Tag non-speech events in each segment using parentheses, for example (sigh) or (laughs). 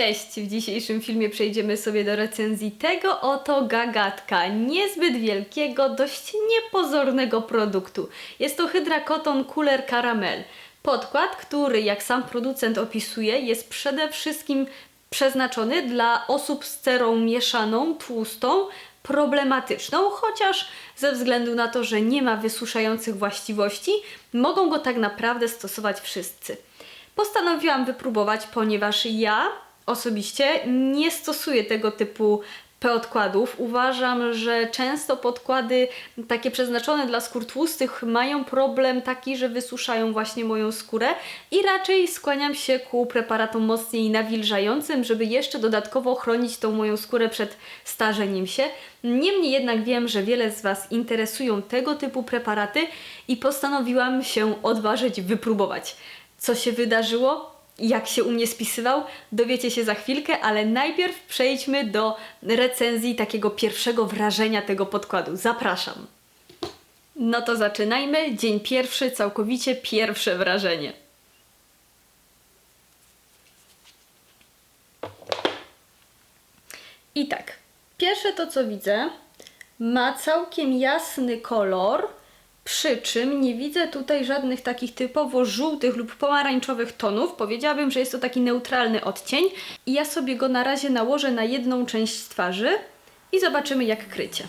Cześć! W dzisiejszym filmie przejdziemy sobie do recenzji tego oto gagatka, niezbyt wielkiego, dość niepozornego produktu. Jest to Hydra Cotton Cooler Caramel. Podkład, który jak sam producent opisuje, jest przede wszystkim przeznaczony dla osób z cerą mieszaną, tłustą, problematyczną, chociaż ze względu na to, że nie ma wysuszających właściwości, mogą go tak naprawdę stosować wszyscy. Postanowiłam wypróbować, ponieważ ja osobiście nie stosuję tego typu podkładów. Uważam, że często podkłady takie przeznaczone dla skór tłustych mają problem taki, że wysuszają właśnie moją skórę i raczej skłaniam się ku preparatom mocniej nawilżającym, żeby jeszcze dodatkowo chronić tą moją skórę przed starzeniem się. Niemniej jednak wiem, że wiele z Was interesują tego typu preparaty i postanowiłam się odważyć wypróbować. Co się wydarzyło? Jak się u mnie spisywał, dowiecie się za chwilkę, ale najpierw przejdźmy do recenzji takiego pierwszego wrażenia tego podkładu. Zapraszam. No to zaczynajmy. Dzień pierwszy, całkowicie pierwsze wrażenie. I tak, pierwsze to co widzę, ma całkiem jasny kolor, przy czym nie widzę tutaj żadnych takich typowo żółtych lub pomarańczowych tonów. Powiedziałabym, że jest to taki neutralny odcień. I ja sobie go na razie nałożę na jedną część twarzy i zobaczymy jak krycie.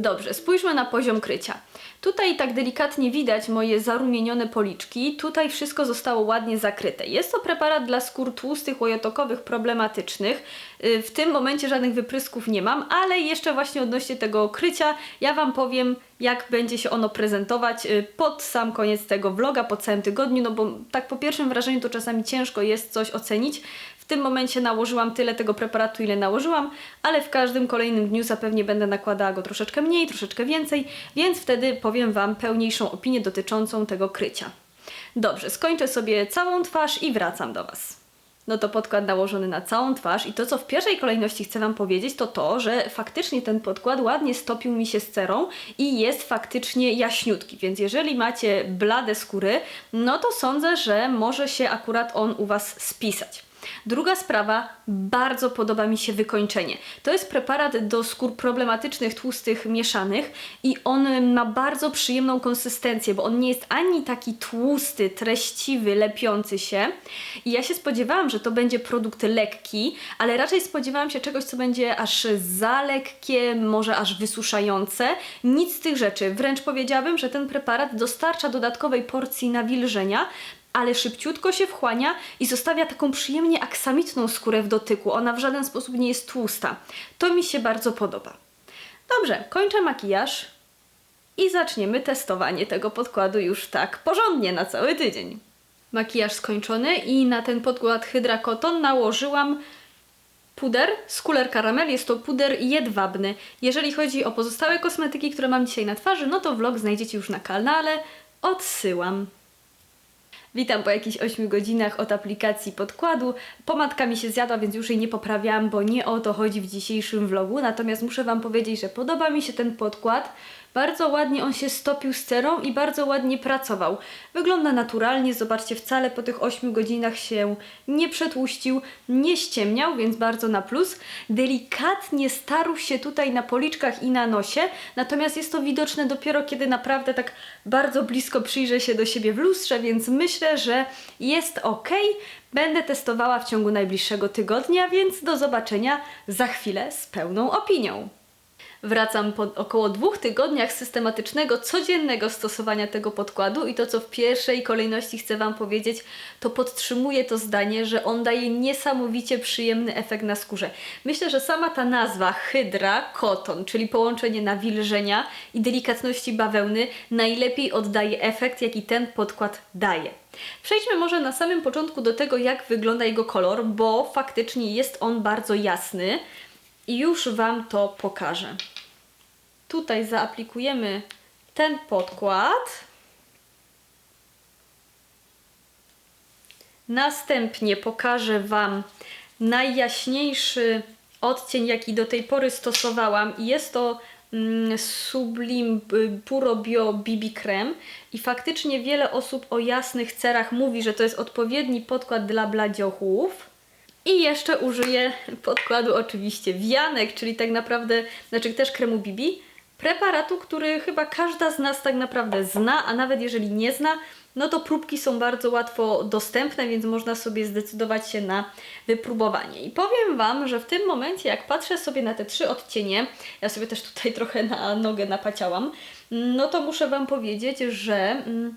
Dobrze, spójrzmy na poziom krycia. Tutaj tak delikatnie widać moje zarumienione policzki, tutaj wszystko zostało ładnie zakryte. Jest to preparat dla skór tłustych, łojotokowych, problematycznych. Y, w tym momencie żadnych wyprysków nie mam, ale jeszcze właśnie odnośnie tego krycia, ja Wam powiem, jak będzie się ono prezentować y, pod sam koniec tego vloga, po całym tygodniu, no bo tak po pierwszym wrażeniu to czasami ciężko jest coś ocenić. Tym momencie nałożyłam tyle tego preparatu, ile nałożyłam, ale w każdym kolejnym dniu zapewnie będę nakładała go troszeczkę mniej, troszeczkę więcej, więc wtedy powiem Wam pełniejszą opinię dotyczącą tego krycia. Dobrze, skończę sobie całą twarz i wracam do Was no to podkład nałożony na całą twarz i to, co w pierwszej kolejności chcę Wam powiedzieć, to to, że faktycznie ten podkład ładnie stopił mi się z cerą i jest faktycznie jaśniutki, więc jeżeli macie blade skóry, no to sądzę, że może się akurat on u Was spisać. Druga sprawa, bardzo podoba mi się wykończenie. To jest preparat do skór problematycznych, tłustych, mieszanych i on ma bardzo przyjemną konsystencję, bo on nie jest ani taki tłusty, treściwy, lepiący się. I ja się spodziewałam, że to będzie produkt lekki, ale raczej spodziewałam się czegoś, co będzie aż za lekkie, może aż wysuszające. Nic z tych rzeczy. Wręcz powiedziałabym, że ten preparat dostarcza dodatkowej porcji nawilżenia, ale szybciutko się wchłania i zostawia taką przyjemnie aksamitną skórę w dotyku. Ona w żaden sposób nie jest tłusta. To mi się bardzo podoba. Dobrze, kończę makijaż i zaczniemy testowanie tego podkładu już tak porządnie na cały tydzień. Makijaż skończony i na ten podkład Hydra Cotton nałożyłam puder z Cooler Caramel. Jest to puder jedwabny. Jeżeli chodzi o pozostałe kosmetyki, które mam dzisiaj na twarzy, no to vlog znajdziecie już na kanale. Odsyłam. Witam po jakichś 8 godzinach od aplikacji podkładu. Pomadka mi się zjadła, więc już jej nie poprawiałam, bo nie o to chodzi w dzisiejszym vlogu. Natomiast muszę Wam powiedzieć, że podoba mi się ten podkład. Bardzo ładnie on się stopił z cerą i bardzo ładnie pracował. Wygląda naturalnie, zobaczcie, wcale po tych 8 godzinach się nie przetłuścił, nie ściemniał, więc bardzo na plus. Delikatnie starł się tutaj na policzkach i na nosie, natomiast jest to widoczne dopiero kiedy naprawdę tak bardzo blisko przyjrzę się do siebie w lustrze, więc myślę, że jest ok. Będę testowała w ciągu najbliższego tygodnia, więc do zobaczenia za chwilę z pełną opinią. Wracam po około dwóch tygodniach systematycznego, codziennego stosowania tego podkładu i to, co w pierwszej kolejności chcę Wam powiedzieć, to podtrzymuję to zdanie, że on daje niesamowicie przyjemny efekt na skórze. Myślę, że sama ta nazwa Hydra Cotton, czyli połączenie nawilżenia i delikatności bawełny, najlepiej oddaje efekt, jaki ten podkład daje. Przejdźmy może na samym początku do tego, jak wygląda jego kolor, bo faktycznie jest on bardzo jasny i już Wam to pokażę. Tutaj zaaplikujemy ten podkład. Następnie pokażę Wam najjaśniejszy odcień, jaki do tej pory stosowałam jest to mm, Sublim Puro Bio BB Creme i faktycznie wiele osób o jasnych cerach mówi, że to jest odpowiedni podkład dla bladziochów. I jeszcze użyję podkładu oczywiście wianek, czyli tak naprawdę, znaczy też kremu BB, preparatu, który chyba każda z nas tak naprawdę zna, a nawet jeżeli nie zna, no to próbki są bardzo łatwo dostępne, więc można sobie zdecydować się na wypróbowanie. I powiem Wam, że w tym momencie, jak patrzę sobie na te trzy odcienie, ja sobie też tutaj (laughs) trochę na nogę napaciałam, no to muszę Wam powiedzieć, że... mm,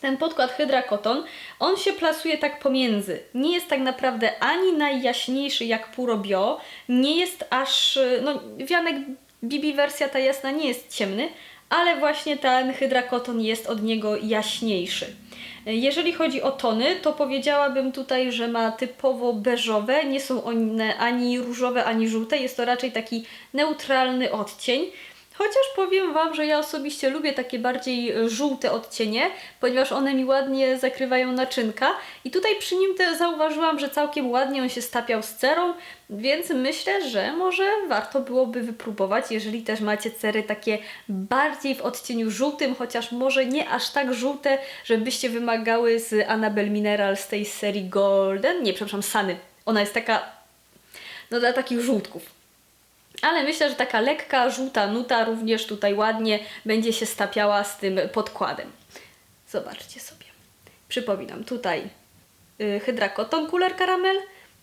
ten podkład Hydra Cotton, on się plasuje tak pomiędzy. Nie jest tak naprawdę ani najjaśniejszy jak Puro Bio, nie jest aż, no wianek BB wersja ta jasna nie jest ciemny, ale właśnie ten Hydra Cotton jest od niego jaśniejszy. Jeżeli chodzi o tony, to powiedziałabym tutaj, że ma typowo beżowe, nie są one ani różowe, ani żółte, jest to raczej taki neutralny odcień. Chociaż powiem Wam, że ja osobiście lubię takie bardziej żółte odcienie, ponieważ one mi ładnie zakrywają naczynka i tutaj przy nim zauważyłam, że całkiem ładnie on się stapiał z cerą, więc myślę, że może warto byłoby wypróbować, jeżeli też macie cery takie bardziej w odcieniu żółtym, chociaż może nie aż tak żółte, żebyście wymagały z Annabelle Mineral z tej serii Golden, nie, przepraszam, Sunny. Ona jest taka, no dla takich żółtków. Ale myślę, że taka lekka, żółta nuta również tutaj ładnie będzie się stapiała z tym podkładem. Zobaczcie sobie. Przypominam, tutaj y, Hydra Cotton Cooler Caramel,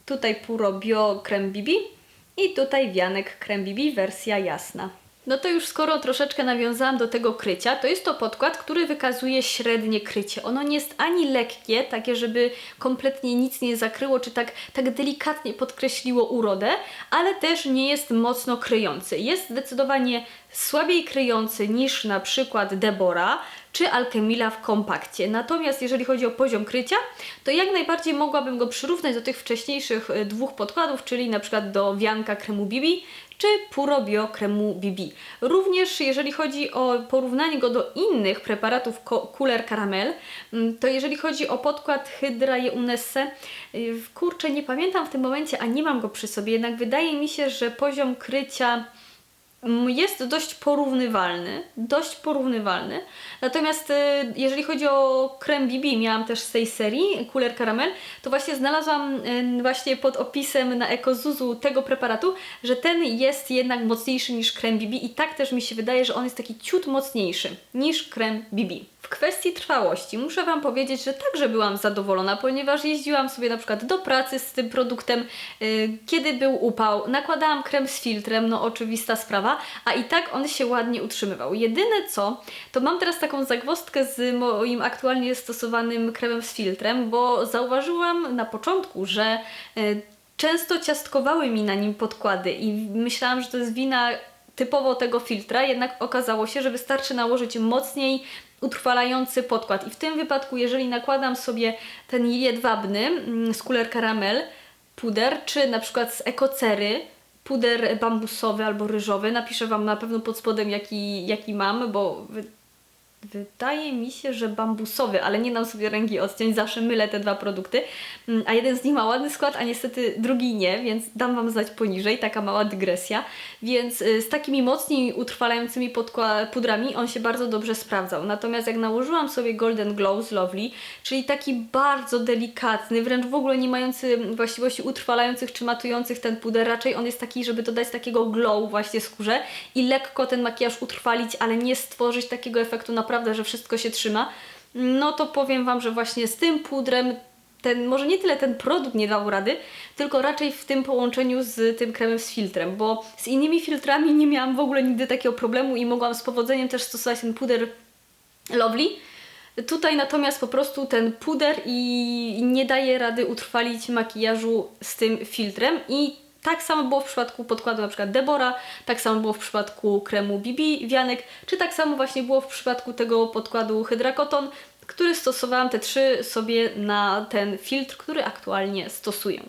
tutaj Puro Bio Creme BB i tutaj Wianek Creme BB wersja jasna. No to już skoro troszeczkę nawiązałam do tego krycia, to jest to podkład, który wykazuje średnie krycie. Ono nie jest ani lekkie, takie żeby kompletnie nic nie zakryło, czy tak, tak delikatnie podkreśliło urodę, ale też nie jest mocno kryjący. Jest zdecydowanie słabiej kryjący niż na przykład Debora czy Alchemila w kompakcie. Natomiast jeżeli chodzi o poziom krycia, to jak najbardziej mogłabym go przyrównać do tych wcześniejszych e, dwóch podkładów, czyli na przykład do wianka kremu Bibi czy Puro Bio kremu BB. Również jeżeli chodzi o porównanie go do innych preparatów Cooler Caramel, mm, to jeżeli chodzi o podkład Hydra Jeunesse, y, kurczę, nie pamiętam w tym momencie, a nie mam go przy sobie, jednak wydaje mi się, że poziom krycia jest dość porównywalny, dość porównywalny. Natomiast y, jeżeli chodzi o krem BB, miałam też z tej serii Cooler Caramel, to właśnie znalazłam y, właśnie pod opisem na Ekozuzu tego preparatu, że ten jest jednak mocniejszy niż krem BB i tak też mi się wydaje, że on jest taki ciut mocniejszy niż krem BB. Kwestii trwałości muszę Wam powiedzieć, że także byłam zadowolona, ponieważ jeździłam sobie na przykład do pracy z tym produktem, yy, kiedy był upał, nakładałam krem z filtrem, no oczywista sprawa, a i tak on się ładnie utrzymywał. Jedyne co, to mam teraz taką zagwozdkę z moim aktualnie stosowanym kremem z filtrem, bo zauważyłam na początku, że yy, często ciastkowały mi na nim podkłady i myślałam, że to jest wina typowo tego filtra, jednak okazało się, że wystarczy nałożyć mocniej utrwalający podkład. I w tym wypadku, jeżeli nakładam sobie ten jedwabny mm, z Cooler Caramel puder, czy na przykład z Ekocery, puder bambusowy albo ryżowy, napiszę Wam na pewno pod spodem jaki, jaki mam, bo Wydaje mi się, że bambusowy, ale nie dam sobie ręki odciąć, zawsze mylę te dwa produkty. Mm, A jeden z nich ma ładny skład, a niestety drugi nie, więc dam Wam znać poniżej, taka mała dygresja. Więc y, z takimi mocniej utrwalającymi pudrami on się bardzo dobrze sprawdzał. Natomiast jak nałożyłam sobie Golden Glow z Lovely, czyli taki bardzo delikatny, wręcz w ogóle nie mający właściwości utrwalających czy matujących ten puder, raczej on jest taki, żeby dodać takiego glow właśnie skórze i lekko ten makijaż utrwalić, ale nie stworzyć takiego efektu naprawdę, że wszystko się trzyma, no to powiem Wam, że właśnie z tym pudrem ten, może nie tyle ten produkt nie dał rady, tylko raczej w tym połączeniu z tym kremem z filtrem, bo z innymi filtrami nie miałam w ogóle nigdy takiego problemu i mogłam z powodzeniem też stosować ten puder Lovely. Tutaj natomiast po prostu ten puder i nie daje rady utrwalić makijażu z tym filtrem i tak samo było w przypadku podkładu na przykład Debora, tak samo było w przypadku kremu BB Wianek, czy tak samo właśnie było w przypadku tego podkładu Hydra Cotton, który stosowałam te trzy sobie na ten filtr, który aktualnie stosuję.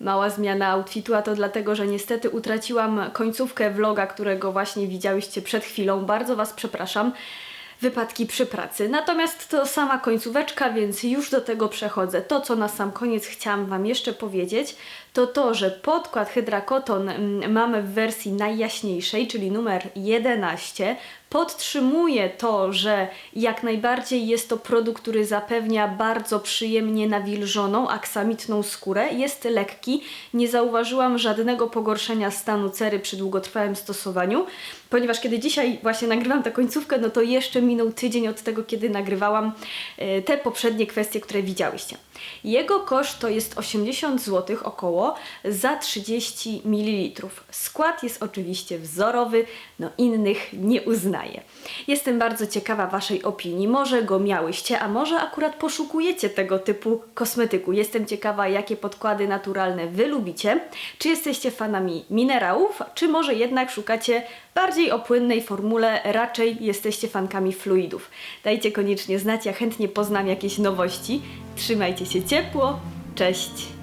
Mała zmiana outfitu, a to dlatego, że niestety utraciłam końcówkę vloga, którego właśnie widziałyście przed chwilą. Bardzo Was przepraszam. Wypadki przy pracy. Natomiast to sama końcóweczka, więc już do tego przechodzę. To, co na sam koniec chciałam Wam jeszcze powiedzieć, to to, że podkład Hydrakoton mm, mamy w wersji najjaśniejszej, czyli numer 11. Podtrzymuje to, że jak najbardziej jest to produkt, który zapewnia bardzo przyjemnie nawilżoną, aksamitną skórę. Jest lekki, nie zauważyłam żadnego pogorszenia stanu cery przy długotrwałym stosowaniu, ponieważ kiedy dzisiaj właśnie nagrywam tę końcówkę, no to jeszcze minął tydzień od tego, kiedy nagrywałam e, te poprzednie kwestie, które widziałyście. Jego koszt to jest 80 zł około za 30 ml. Skład jest oczywiście wzorowy, no innych nie Jestem bardzo ciekawa Waszej opinii. Może go miałyście, a może akurat poszukujecie tego typu kosmetyku. Jestem ciekawa, jakie podkłady naturalne Wy lubicie. Czy jesteście fanami minerałów, czy może jednak szukacie bardziej o płynnej formule, raczej jesteście fankami fluidów. Dajcie koniecznie znać, ja chętnie poznam jakieś nowości. Trzymajcie się ciepło, cześć!